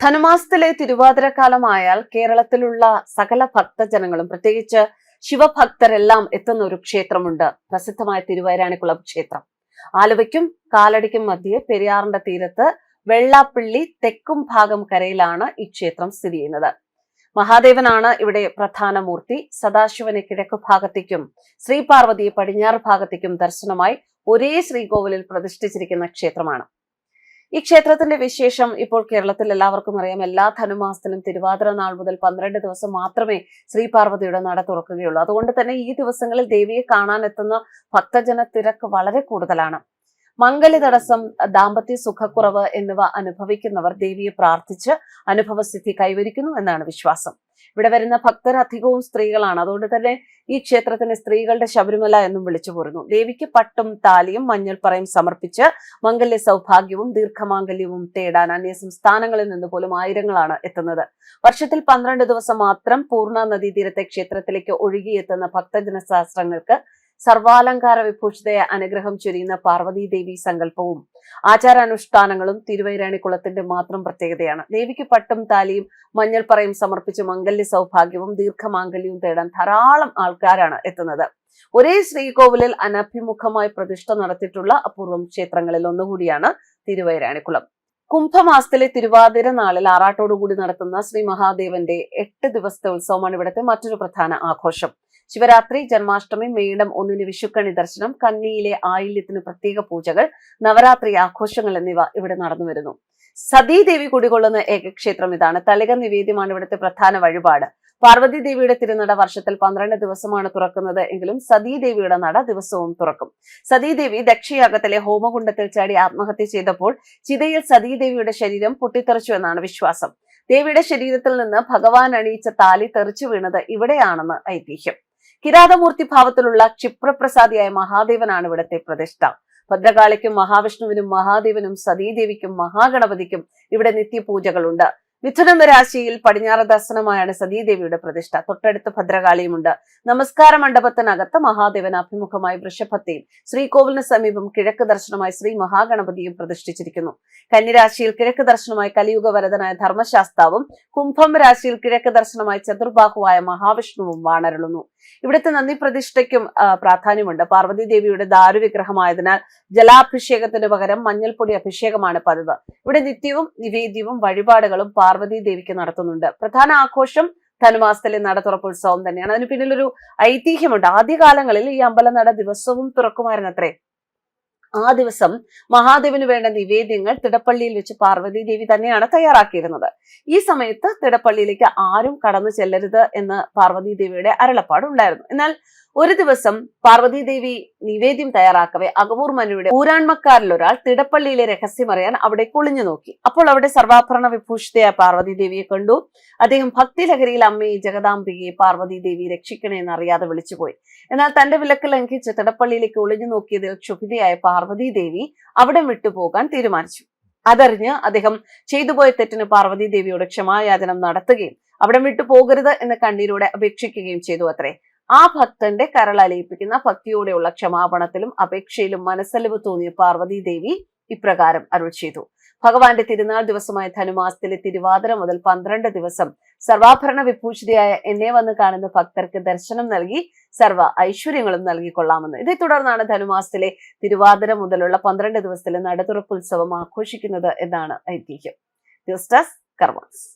ധനുമാസത്തിലെ തിരുവാതിരക്കാലമായാൽ കേരളത്തിലുള്ള സകല ഭക്തജനങ്ങളും പ്രത്യേകിച്ച് ശിവഭക്തരെല്ലാം എത്തുന്ന ഒരു ക്ഷേത്രമുണ്ട് പ്രസിദ്ധമായ തിരുവൈരാണിക്കുളം ക്ഷേത്രം. ആലുവയ്ക്കും കാലടിക്കും മധ്യേ പെരിയാറിന്റെ തീരത്ത് വെള്ളാപ്പിള്ളി തെക്കും ഭാഗം കരയിലാണ് ഈ ക്ഷേത്രം സ്ഥിതി ചെയ്യുന്നത്. മഹാദേവനാണ് ഇവിടെ പ്രധാന മൂർത്തി. സദാശിവനെ കിഴക്കു ഭാഗത്തേക്കും ശ്രീപാർവതിയെ പടിഞ്ഞാറ് ഭാഗത്തേക്കും ദർശനമായി ഒരേ ശ്രീകോവിലിൽ പ്രതിഷ്ഠിച്ചിരിക്കുന്ന ക്ഷേത്രമാണ്. ഈ ക്ഷേത്രത്തിന്റെ വിശേഷം ഇപ്പോൾ കേരളത്തിൽ എല്ലാവർക്കും അറിയാം. എല്ലാ ധനുമാസത്തിലും തിരുവാതിര നാൾ മുതൽ പന്ത്രണ്ട് ദിവസം മാത്രമേ ശ്രീ പാർവതിയുടെ നട തുറക്കുകയുള്ളൂ. അതുകൊണ്ട് തന്നെ ഈ ദിവസങ്ങളിൽ ദേവിയെ കാണാൻ എത്തുന്ന ഭക്തജന തിരക്ക് വളരെ കൂടുതലാണ്. മംഗലി തടസ്സം ദാമ്പത്യ സുഖക്കുറവ് എന്നിവ അനുഭവിക്കുന്നവർ ദേവിയെ പ്രാർത്ഥിച്ച് അനുഭവസിദ്ധി കൈവരിക്കുന്നു എന്നാണ് വിശ്വാസം. ഇവിടെ വരുന്ന ഭക്തർ അധികവും സ്ത്രീകളാണ്. അതുകൊണ്ട് തന്നെ ഈ ക്ഷേത്രത്തിന് സ്ത്രീകളുടെ ശബരിമല എന്നും വിളിച്ചു പോരുന്നു ദേവിക്ക് പട്ടും താലിയും മഞ്ഞൾപ്പറയും സമർപ്പിച്ച് മംഗല്യ സൗഭാഗ്യവും ദീർഘമാംഗല്യവും തേടാൻ അന്യ സംസ്ഥാനങ്ങളിൽ നിന്ന് പോലും ആയിരങ്ങളാണ് എത്തുന്നത്. വർഷത്തിൽ പന്ത്രണ്ട് ദിവസം മാത്രം പൂർണ നദീതീരത്തെ ക്ഷേത്രത്തിലേക്ക് ഒഴുകിയെത്തുന്ന ഭക്തജന ശാസ്ത്രങ്ങൾക്ക് സർവാലങ്കാര വിഭൂഷിതയെ അനുഗ്രഹം ചൊരിയുന്ന പാർവതി ദേവി സങ്കല്പവും ആചാരാനുഷ്ഠാനങ്ങളും തിരുവൈരാണിക്കുളത്തിന്റെ മാത്രം പ്രത്യേകതയാണ്. ദേവിക്ക് പട്ടും താലിയും മഞ്ഞൾപ്പറയും സമർപ്പിച്ച് മംഗല്യ സൗഭാഗ്യവും ദീർഘമാംഗല്യവും തേടാൻ ധാരാളം ആൾക്കാരാണ് എത്തുന്നത്. ഒരേ ശ്രീകോവിലിൽ അനഭിമുഖമായി പ്രതിഷ്ഠ നടത്തിയിട്ടുള്ള അപൂർവം ക്ഷേത്രങ്ങളിൽ ഒന്നുകൂടിയാണ് തിരുവൈരാണിക്കുളം. കുംഭമാസത്തിലെ തിരുവാതിര നാളിൽ ആറാട്ടോടുകൂടി നടത്തുന്ന ശ്രീ മഹാദേവന്റെ എട്ട് ദിവസത്തെ ഉത്സവമാണ് ഇവിടുത്തെ മറ്റൊരു പ്രധാന ആഘോഷം. ശിവരാത്രി ജന്മാഷ്ടമി മേടം ഒന്നിന് വിഷുക്കണി ദർശനം കന്നിയിലെ ആയില്യത്തിന് പ്രത്യേക പൂജകൾ നവരാത്രി ആഘോഷങ്ങൾ എന്നിവ ഇവിടെ നടന്നു വരുന്നു സതീദേവി കുടികൊള്ളുന്ന ഏകക്ഷേത്രം ഇതാണ്. തലക നിവേദ്യമാണ് ഇവിടുത്തെ പ്രധാന വഴിപാട്. പാർവതി ദേവിയുടെ തിരുനട വർഷത്തിൽ പന്ത്രണ്ട് ദിവസമാണ് തുറക്കുന്നത് എങ്കിലും സതീദേവിയുടെ നട ദിവസവും തുറക്കും. സതീദേവി ദക്ഷയാഗത്തിലെ ഹോമകുണ്ടത്തിൽ ചാടി ആത്മഹത്യ ചെയ്തപ്പോൾ ചിതയിൽ സതീദേവിയുടെ ശരീരം പൊട്ടിത്തെറിച്ചു എന്നാണ് വിശ്വാസം. ദേവിയുടെ ശരീരത്തിൽ നിന്ന് ഭഗവാൻ അണിയിച്ച താലി തെറിച്ചു വീണത് ഇവിടെയാണെന്ന് ഐതിഹ്യം. കിരാതമൂർത്തി ഭാവത്തിലുള്ള ക്ഷിപ്രപ്രസാദിയായ മഹാദേവനാണ് ഇവിടുത്തെ പ്രതിഷ്ഠ. ഭദ്രകാളിക്കും മഹാവിഷ്ണുവിനും മഹാദേവനും സതീദേവിക്കും മഹാഗണപതിക്കും ഇവിടെ നിത്യപൂജകളുണ്ട്. മിഥുനം രാശിയിൽ പടിഞ്ഞാറ് ദർശനമായാണ് സതീദേവിയുടെ പ്രതിഷ്ഠ. തൊട്ടടുത്ത് ഭദ്രകാളിയുമുണ്ട്. നമസ്കാര മണ്ഡപത്തിനകത്ത് മഹാദേവൻ അഭിമുഖമായി വൃഷഭത്തെയും ശ്രീകോവിലിന് സമീപം കിഴക്ക് ദർശനമായി ശ്രീ മഹാഗണപതിയും പ്രതിഷ്ഠിച്ചിരിക്കുന്നു. കന്നിരാശിയിൽ കിഴക്ക് ദർശനമായി കലിയുഗ വരതനായ ധർമ്മശാസ്താവും കുംഭം രാശിയിൽ കിഴക്ക് ദർശനമായി ചതുർബാഹുവായ മഹാവിഷ്ണുവും വാണരളുന്നു. ഇവിടുത്തെ നന്ദി പ്രതിഷ്ഠയ്ക്കും പ്രാധാന്യമുണ്ട്. പാർവതി ദേവിയുടെ ദാരുവിഗ്രഹമായതിനാൽ ജലാഭിഷേകത്തിന് പകരം മഞ്ഞൾപ്പൊടി അഭിഷേകമാണ് പതിവ്. ഇവിടെ നിത്യവും നിവേദ്യവും വഴിപാടുകളും പാർവതി ദേവിക്ക് നടത്തുന്നുണ്ട്. പ്രധാന ആഘോഷം ധനുമാസത്തിലെ നട തുറപ്പുത്സവം തന്നെയാണ്. അതിന് പിന്നിലൊരു ഐതിഹ്യമുണ്ട്. ആദ്യകാലങ്ങളിൽ ഈ അമ്പലനട ദിവസവും തുറക്കുമായിരുന്നത്രേ. ആ ദിവസം മഹാദേവന് വേണ്ട നിവേദ്യങ്ങൾ തിടപ്പള്ളിയിൽ വെച്ച് പാർവതി ദേവി തന്നെയാണ് തയ്യാറാക്കിയിരുന്നത്. ഈ സമയത്ത് തിടപ്പള്ളിയിലേക്ക് ആരും കടന്നു ചെല്ലരുത് എന്ന് പാർവതി ദേവിയുടെ അരുളപ്പാടുണ്ടായിരുന്നു. എന്നാൽ ഒരു ദിവസം പാർവതീദേവി നിവേദ്യം തയ്യാറാക്കവേ അകവൂർ മനുവിടെ ഊരാൺമക്കാരിൽ ഒരാൾ തിടപ്പള്ളിയിലെ രഹസ്യം അറിയാൻ അവിടെ കുളിഞ്ഞു നോക്കി. അപ്പോൾ അവിടെ സർവാഭരണ വിഭൂഷിതയായ പാർവതീദേവിയെ കണ്ടു. അദ്ദേഹം ഭക്തിലഹരിയിൽ അമ്മയെ ജഗദാംബികയെ പാർവതീദേവി രക്ഷിക്കണേ എന്ന് അറിയാതെ വിളിച്ചുപോയി. എന്നാൽ തന്റെ വിലക്ക് ലംഘിച്ച് തിടപ്പള്ളിയിലേക്ക് ഒളിഞ്ഞു നോക്കിയതിൽ ക്ഷുഭിതയായ പാർവതീദേവി അവിടെ വിട്ടുപോകാൻ തീരുമാനിച്ചു. അതറിഞ്ഞ് അദ്ദേഹം ചെയ്തുപോയ തെറ്റിന് പാർവതി ക്ഷമായാചനം നടത്തുകയും അവിടെ വിട്ടു പോകരുത് എന്ന് കണ്ണീരോടെ അപേക്ഷിക്കുകയും ചെയ്തു അത്രേ. ആ ഭക്തന്റെ കരളലയിപ്പിക്കുന്ന ഭക്തിയോടെയുള്ള ക്ഷമാപണത്തിലും അപേക്ഷയിലും മനസ്സലിവ് തോന്നിയ പാർവതി ദേവി ഇപ്രകാരം അരുൾ ചെയ്തു. ഭഗവാന്റെ തിരുനാൾ ദിവസമായ ധനുമാസത്തിലെ തിരുവാതിര മുതൽ പന്ത്രണ്ട് ദിവസം സർവാഭരണ വിഭൂഷിതയായ എന്നെ വന്ന് കാണുന്ന ഭക്തർക്ക് ദർശനം നൽകി സർവ ഐശ്വര്യങ്ങളും നൽകിക്കൊള്ളാമെന്ന്. ഇതേ തുടർന്നാണ് ധനുമാസത്തിലെ തിരുവാതിര മുതലുള്ള പന്ത്രണ്ട് ദിവസത്തിലെ നടതുറപ്പുത്സവം ആഘോഷിക്കുന്നത് എന്നാണ് ഐതിഹ്യം. News desk karmas.